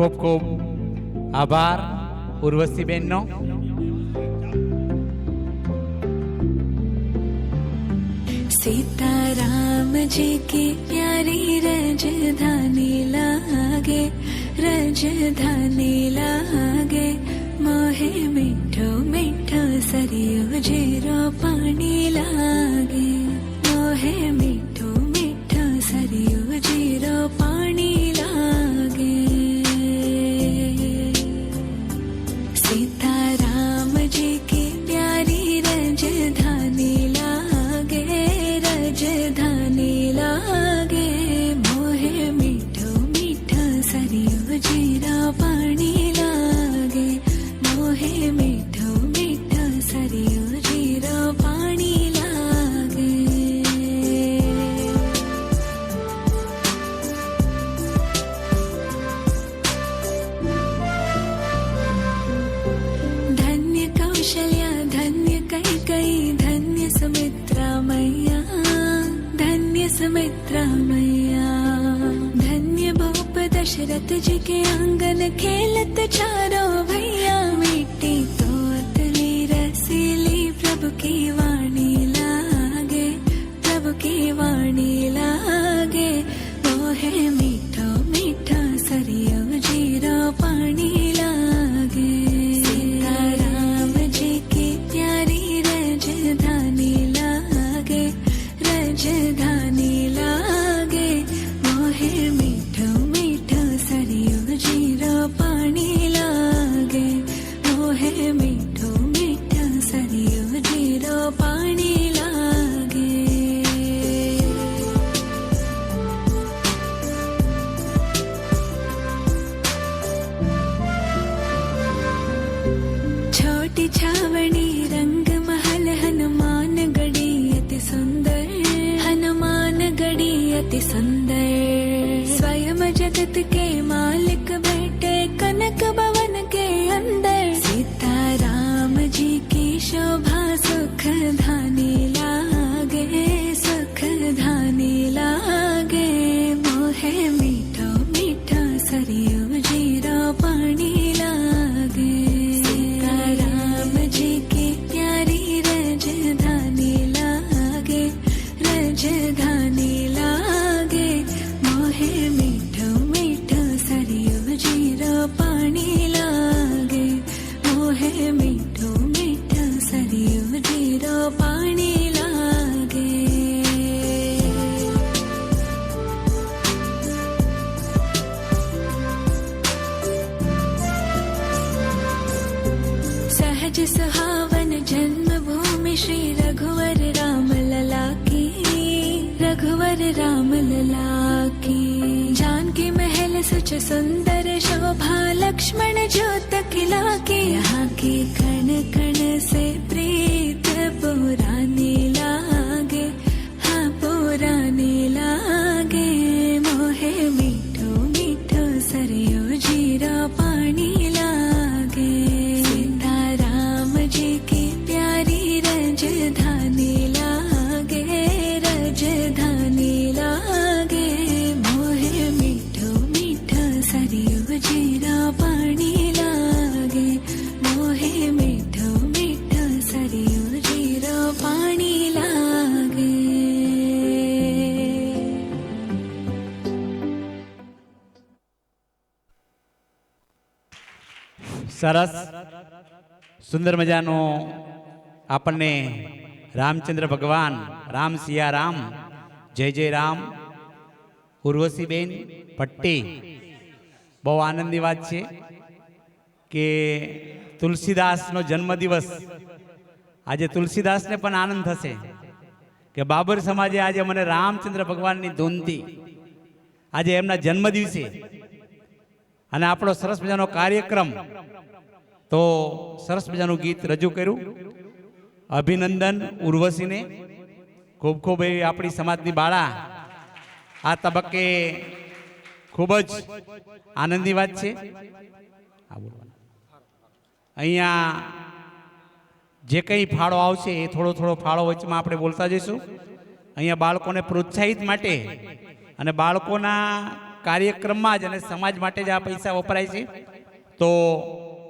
ખૂબ ખૂબ આભાર, ઉર્વશીબેનનો. સીતારામજી કી પ્યારી રજધાની લાગે રજધાની લાગે. મોહે મીઠો મીઠો સરિયો જીરો પાણી લાગે. મોહે મીઠો મીઠો સરિયો જીરો પાણી के मालिक सुहावन जन्म भूमि श्री रघुवर राम लला की रघुवर राम लला की। जानकी महल सुच खिला के। यहाँ की कण कण से प्रीत पुरानी लागे हाँ पुरानी लागे। मोहे मीठो मीठो सरियो जीरा पानी સરસ. સુંદર મજાનો આપણને રામચંદ્ર ભગવાન, રામ સિયા રામ જય જય રામ, ઉર્વશીબેન પટ્ટી. બહુ આનંદની વાત છે કે તુલસીદાસનો જન્મદિવસ. આજે તુલસીદાસને પણ આનંદ થશે કે બાબર સમાજે આજે મને રામચંદ્ર ભગવાનની ધૂનથી આજે એમના જન્મદિવસે અને આપણો સરસ મજાનો કાર્યક્રમ તો સરસ મજાનું ગીત રજૂ કર્યું. અભિનંદન ઉર્વશીને. ખૂબ ખૂબ એવી આપણી સમાજની બાળા. આ તબક્કે ખૂબ જ આનંદની વાત છે. અહીંયા જે કંઈ ફાળો આવશે એ થોડો થોડો ફાળો વચમાં આપણે બોલતા જઈશું. અહીંયા બાળકોને પ્રોત્સાહિત માટે અને બાળકોના કાર્યક્રમમાં જ અને સમાજ માટે જ આ પૈસા વપરાય છે. તો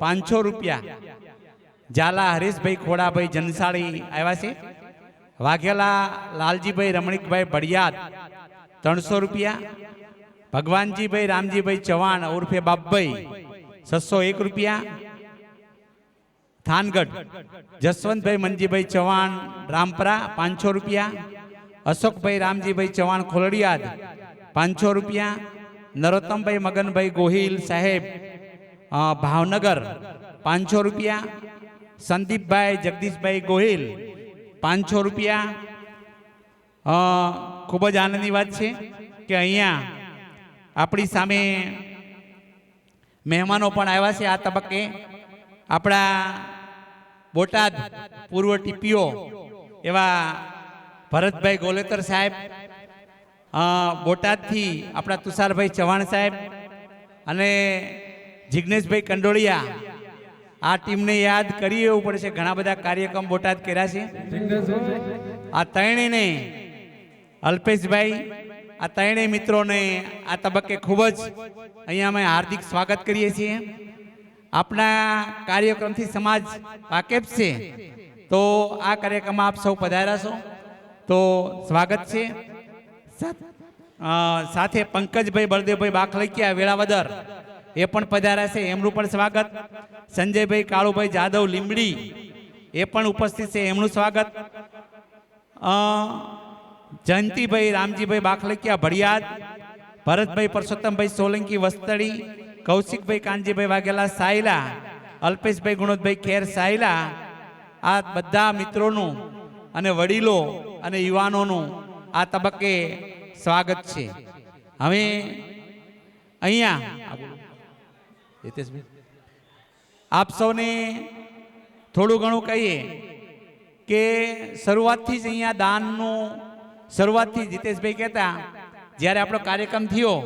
પાંચસો રૂપિયા. ઝાલા હરીશભાઈ ખોડાભાઈ જનસાળી આવ્યા છે. વાઘેલા લાલજીભાઈ રમણીકભાઈ ભડિયાદ, ત્રણસો રૂપિયા. ભગવાનજીભાઈ રામજીભાઈ ચૌહાણ, ઉર્ફે બાપભાઈ, છસો એક રૂપિયા. થાનગઢ, જસવંતભાઈ મનજીભાઈ ચૌહાણ, રામપરા, પાંચસો રૂપિયા. અશોકભાઈ રામજીભાઈ ચૌહાણ ખોલડિયાદ, પાંચસો રૂપિયા. નરોત્તમભાઈ મગનભાઈ ગોહિલ સાહેબ ભાવનગર, પાંચસો રૂપિયા. સંદીપભાઈ, જગદીશભાઈ ગોહિલ, પાંચસો રૂપિયા. ખૂબ જ આનંદની વાત છે કે અહીંયા આપણી સામે મહેમાનો પણ આવ્યા છે આ તબક્કે. આપણા બોટાદ પૂર્વ ટીપીઓ એવા ભરતભાઈ ગોલેતર સાહેબ બોટાદથી આપણા તુષારભાઈ ચૌહાણ સાહેબ અને જિજ્ઞેશભાઈ કંડોળિયા, આ ટીમને યાદ કરી એવું પડશે. ઘણા બધા કાર્યક્રમ બોટાદ કર્યા છે. આ ત્રણેયને અલ્પેશભાઈ, આ ત્રણેય મિત્રોને આ તબક્કે ખૂબ જ અહીંયા અમે હાર્દિક સ્વાગત કરીએ છીએ. આપણા કાર્યક્રમથી સમાજ વાકેફ છે, તો આ કાર્યક્રમમાં આપ સૌ પધાર્યા છો. તો સ્વાગત છે. સાથે પંકજભાઈ બળદેવભાઈ બાખલકિયા, વેળાવદર એ પણ પધાર્યા છે, એમનું પણ સ્વાગત. સંજયભાઈ કાળુભાઈ જાદવ લીંબડી, એ પણ ઉપસ્થિત છે, એમનું સ્વાગત. જયંતિભાઈ, રામજીભાઈ બાખલકિયા, ભડિયાદ, ભરતભાઈ પરસોત્તમભાઈ સોલંકી, વસ્તડી, કૌશિકભાઈ કાનજીભાઈ વાઘેલા, સાયલા, અલ્પેશભાઈ, ગુણોદભાઈ ખેર, સાયલા, આ બધા મિત્રોનું અને વડીલો અને યુવાનોનું આ તબક્કે સ્વાગત છે. હવે અહીંયા આપ સૌને થોડું ઘણું કહીએ કે શરૂઆતથી જ અહીંયા દાનનું શરૂઆતથી જીતેશભાઈ કહેતા, જ્યારે આપણો કાર્યક્રમ થયો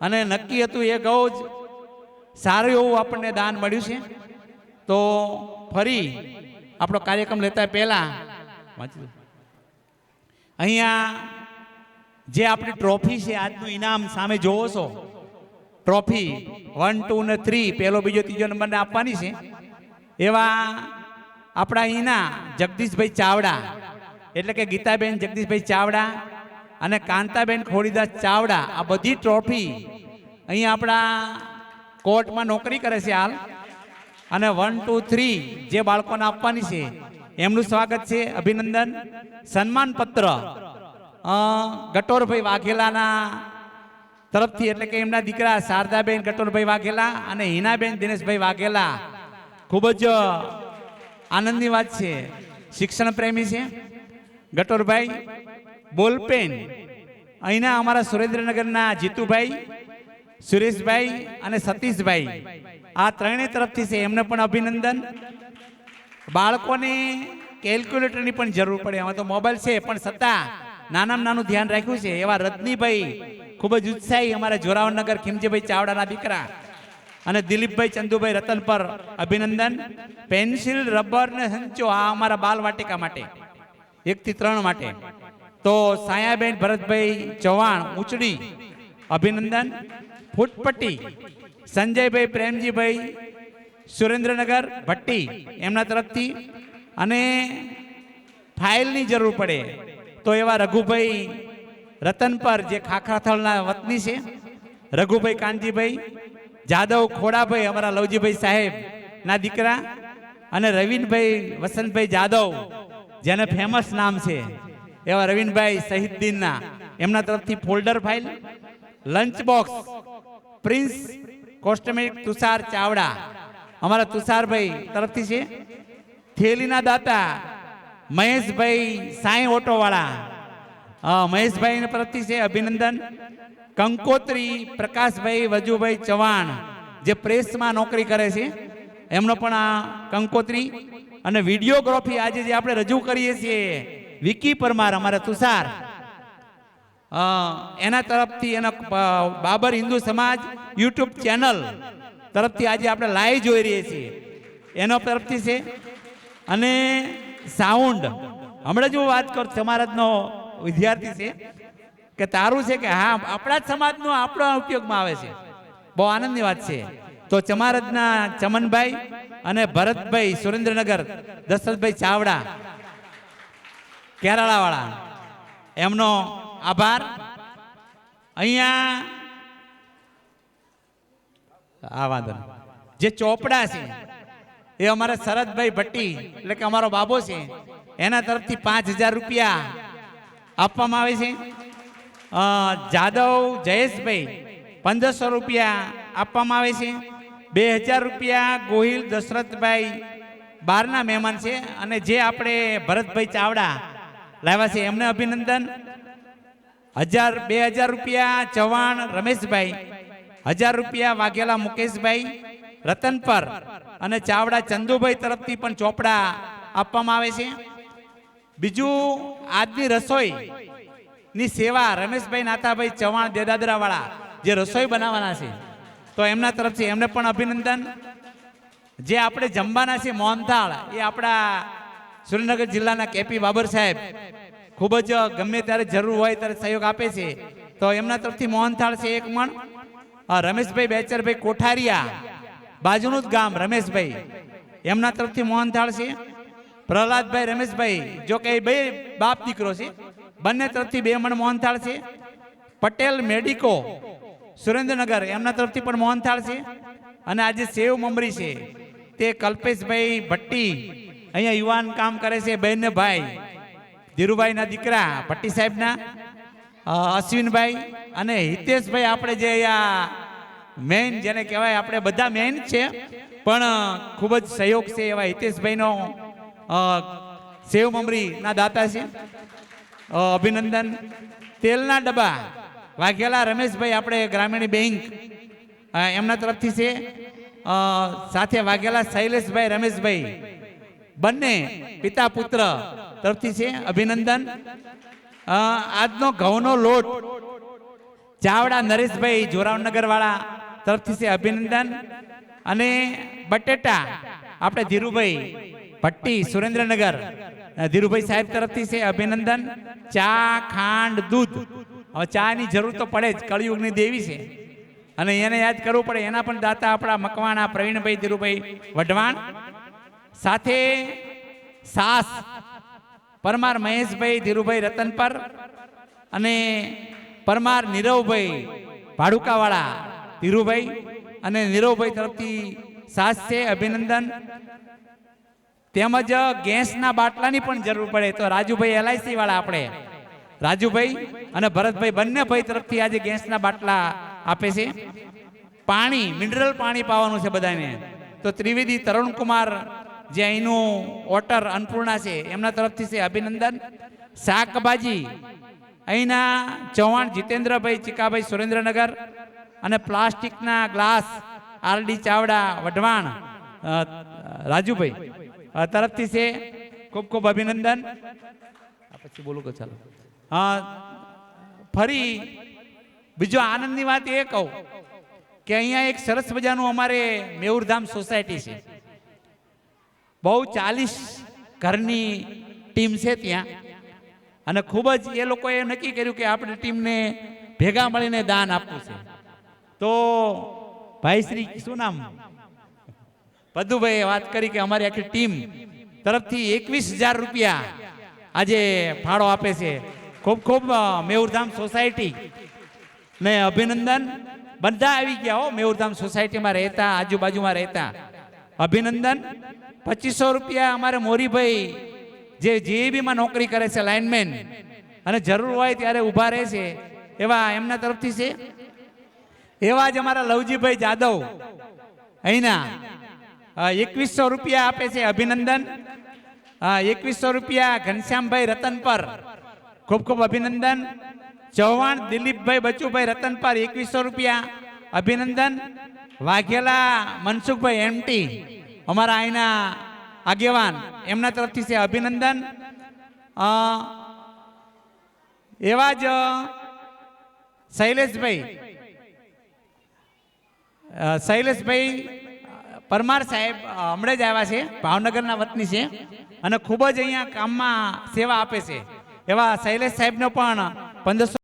અને નક્કી હતું એ ગૌ જ સારું એવું આપણને દાન મળ્યું છે, તો ફરી આપણો કાર્યક્રમ લેતા પહેલા અહીંયા જે આપણી ટ્રોફી છે, આજનું ઇનામ સામે જોવો છો ટ્રોફી વન ટુ ને થ્રી પહેલો બીજો ત્રીજો નંબરને આપવાની છે. એવા આપણા અહીંના જગદીશભાઈ ચાવડા. એટલે કે ગીતાબેન જગદીશભાઈ ચાવડા અને કાંતાબેન ખોડીદાસ ચાવડા. આ બધી ટ્રોફી અહીં આપણા કોર્ટમાં નોકરી કરે છે હાલ. અને વન ટુ થ્રી જે બાળકોને આપવાની છે. એમનું સ્વાગત છે, અભિનંદન. સન્માન પત્ર ગટોરભાઈ વાઘેલાના તરફથી એટલે કે એમના દીકરા શારદાબેન ગટોરભાઈ વાઘેલા અને હિનાબેન દિનેશભાઈ વાઘેલા. ખૂબ જ આનંદની વાત છે. શિક્ષણ પ્રેમી છે. ગટોરભાઈ, બોલપેન. અહીંના અમારા સુરેન્દ્રનગરના જીતુભાઈ, સુરેશભાઈ અને સતીશભાઈ. આ ત્રણેય તરફથી છે. એમને પણ અભિનંદન. બાળકોને કેલ્ક્યુલેટરની પણ જરૂર પડે. આમાં તો મોબાઈલ છે, પણ છતાં નાનામાં નાનું ધ્યાન રાખ્યું છે. એવા રજનીભાઈ ખૂબ જ ઉત્સાહી અમારા જોરાવનગર ખીમજીભાઈ ચાવડાના દીકરા અને દિલીપભાઈ ચંદુભાઈ રતન પર અભિનંદન. પેન્સિલ, રબર ને સંચો આ અમારા બાલ વાટિકા માટે. એકથી ત્રણ માટે. તો સાયાબેન, ભરતભાઈ ચૌહાણ, ઉચડી, અભિનંદન. ફૂટપટ્ટી, સંજયભાઈ પ્રેમજીભાઈ, સુરેન્દ્રનગર, ભટ્ટી એમના તરફથી. અને ફાઇલની જરૂર પડે તો એવા રઘુભાઈ રતન પર જે ખાખરાથળના વતની છે, રઘુભાઈ કાનજીભાઈ, જાદવ ખોડાભાઈ, અમારા લવજીભાઈ સાહેબ, ના દીકરા, અને રવિનભાઈ, વસંતભાઈ જાદવ, જેને ફેમસ નામ છે. એવા રવિનભાઈ શહીદ્દીનના એમના તરફથી folder file lunch box prince cosmetic Tushar Chavda, અમારા તુષારભાઈ તરફથી છે. થેલીના દાતા, મહેશભાઈ સાંઈ ઓટોવાળા હા મહેશભાઈ પ્રત્યે છે અભિનંદન. કંકોત્રી પ્રકાશભાઈ વજુભાઈ ચવાણ, જે પ્રેસમાં નોકરી કરે છે. એમનો પણ આ કંકોત્રી અને વિડીયોગ્રાફી આજે જે આપણે રજૂ કરીએ છીએ, વિકી પરમાર અમારા તુષાર. એના તરફથી એના બાબર હિન્દુ સમાજ યુટ્યુબ ચેનલ તરફથી આજે આપણે લાઈવ જોઈ રહીએ છીએ. એનો તરફથી છે. અને સાઉન્ડ. હમણાં જ હું વાત કરું સમારાજનો વિદ્યાર્થી છે, કે તારું છે કે હા, આપણા જ સમાજનો આપણો ઉપયોગમાં આવે છે. બહુ આનંદની વાત છે. તો ચમારજના ચમનભાઈ અને ભરતભાઈ સુરેન્દ્રનગર, દશરથભાઈ ચાવડા, કેરાળાવાળા, એમનો આભાર. અહીંયા આ વાંધો જે ચોપડા છે, એ અમારા શરદભાઈ ભટ્ટી, એટલે કે અમારો બાબો છે, એના તરફથી પાંચ હજાર રૂપિયા આપવામાં આવે છે? જાદવ જયેશભાઈ પંદરસો રૂપિયા આપવામાં આવે છે. બે હજાર રૂપિયા ગોહિલ દશરથભાઈ બારના મહેમાન છે અને જે આપણે ભરતભાઈ ચાવડા લાવ્યા છે, એમને અભિનંદન. હજાર, બે હજાર રૂપિયા ચૌહાણ રમેશભાઈ, હજાર રૂપિયા વાઘેલા મુકેશભાઈ, રતન પર અને ચાવડા ચંદુભાઈ તરફથી પણ ચોપડા આપવામાં આવે છે. બીજું આજની રસોઈ ની સેવા રમેશભાઈ નાતાભાઈ ચવાણ દેદાદરા વાળા જે રસોઈ બનાવવાના છે. તો એમના તરફથી એમને પણ અભિનંદન. જે આપણે જમવાના છે મોહનથાળ, એ આપણા સુરેન્દ્રનગર જિલ્લાના કેપી બાબર સાહેબ. ખૂબ જ ગમે ત્યારે જરૂર હોય ત્યારે સહયોગ આપે છે. તો એમના તરફથી મોહનથાળ છે એક મણ. રમેશભાઈ બેચરભાઈ કોઠારિયા, બાજુનું જ ગામ રમેશભાઈ. એમના તરફથી મોહનથાળ છે. પ્રહલાદભાઈ રમેશભાઈ, જો કે એ બે બાપ દીકરો છે. બંને તરફથી બે મણ મોહનથાળ છે. પટેલ મેડિકો, સુરેન્દ્રનગર, એમના તરફથી પણ મોહનથાળ છે. અને આજે સેવ મમરી છે. તે કલ્પેશભાઈ ભટ્ટી અહીંયા યુવાન કામ કરે છે બહેન ભાઈ ધીરુભાઈના દીકરા, ભટ્ટી સાહેબના અશ્વિનભાઈ અને હિતેશભાઈ આપણે જે અહીંયા મેઇન જેને કહેવાય, આપણે બધા મેઇન છે. પણ ખૂબ જ સહયોગ છે એવા હિતેશભાઈનો. સેવ મમરીના દાતા છે. અભિનંદન. તેલના ડબ્બા. વાઘેલા રમેશભાઈ આપણે ગ્રામીણ બેંક એમના તરફથી છે. સાથે વાઘેલા શૈલેષભાઈ, રમેશભાઈ. બંને પિતા પુત્ર તરફથી છે. અભિનંદન. આજનો ઘઉંનો લોટ. ચાવડા નરેશભાઈ જોરાવનગરવાળા તરફથી છે. અભિનંદન. અને બટેટા. આપણે ધીરુભાઈ. ભટ્ટી સુરેન્દ્રનગર ધીરુભાઈ સાહેબ તરફથી છે અભિનંદન ચા ખાંડ દૂધ હવે ચાની જરૂર તો પડે જ કળિયુગની દેવી છે અને એને યાદ કરવું પડે એના પણ દાતા આપણા મકવાણા પ્રવીણભાઈ ધીરુભાઈ વઢવાણ સાથે સાસ પરમાર મહેશભાઈ ધીરુભાઈ રતનપર અને પરમાર નીરવભાઈ ભાડુકાવાળા ધીરુભાઈ અને નીરવભાઈ તરફથી સાસ છે અભિનંદન તેમજ ગેસના બાટલાની પણ જરૂર પડે. તો રાજુભાઈ એલઆઈસી વાળા આપણે. રાજુભાઈ અને ભરતભાઈ બંને ભાઈ તરફથી આજે ગેસના બાટલા આપે છે. પાણી મિનરલ પાણી પાવાનું છે બધાને. તો ત્રિવેદી તરુણકુમાર જે અહીંનું ઓટર અન્નપૂર્ણા છે, એમના તરફથી છે અભિનંદન. શાકભાજી, અહીંના ચૌહાણ જીતેન્દ્રભાઈ, ચિકાભાઈ સુરેન્દ્રનગર અને પ્લાસ્ટિકના ગ્લાસ, આરડી ચાવડા, વઢવાણ રાજુભાઈ. તરફથી છે. ખૂબ ખૂબ અભિનંદન. પછી બોલું કે ચાલો. હા ફરી બીજો આનંદની વાત એ કહું કે અહીંયા એક સરસ મજાનું અમારે મેઉરધામ સોસાયટી છે. બહુ ચાલીસ ઘરની ટીમ છે ત્યાં. અને ખૂબ જ એ લોકોએ નક્કી કર્યું કે આપણે ટીમને ભેગા મળીને દાન આપવું છે. તો ભાઈ શ્રી શું નામ? પદુભાઈએ વાત કરી કે અમારી આખી ટીમ તરફથી એકવીસ હજાર રૂપિયા આજે ફાળો આપે છે. ખૂબ ખૂબ મેહુરધામ સોસાયટી ને અભિનંદન. બધા આવી ગયા હો મેઉરધામ સોસાયટીમાં રહેતા, આજુબાજુમાં રહેતા. અભિનંદન. પચીસો રૂપિયા અમારે મોરીભાઈ જે જીએબીમાં નોકરી કરે છે, લાઇનમેન, અને જરૂર હોય ત્યારે ઊભા રહે છે. એવા એમના તરફથી છે. એવા જ અમારા લવજીભાઈ જાદવ અહીંના એકવીસો રૂપિયા આપે છે અભિનંદન. એકવીસો રૂપિયા ઘનશ્યામભાઈ રતન પર. ખૂબ ખૂબ અભિનંદન. ચૌહાણ દિલીપભાઈ બચુભાઈ રતન પર એકવીસો રૂપિયા અભિનંદન. વાઘેલા મનસુખભાઈ એમટી, અમારા અહીંના આગેવાન, એમના તરફથી છે અભિનંદન. એવા જ શૈલેષભાઈ. શૈલેષભાઈ પરમાર સાહેબ હમણાં જ આવ્યા છે, ભાવનગરના વતની છે અને ખૂબ જ અહીંયા કામમાં સેવા આપે છે. એવા શૈલેષ સાહેબનો પણ પંદરસો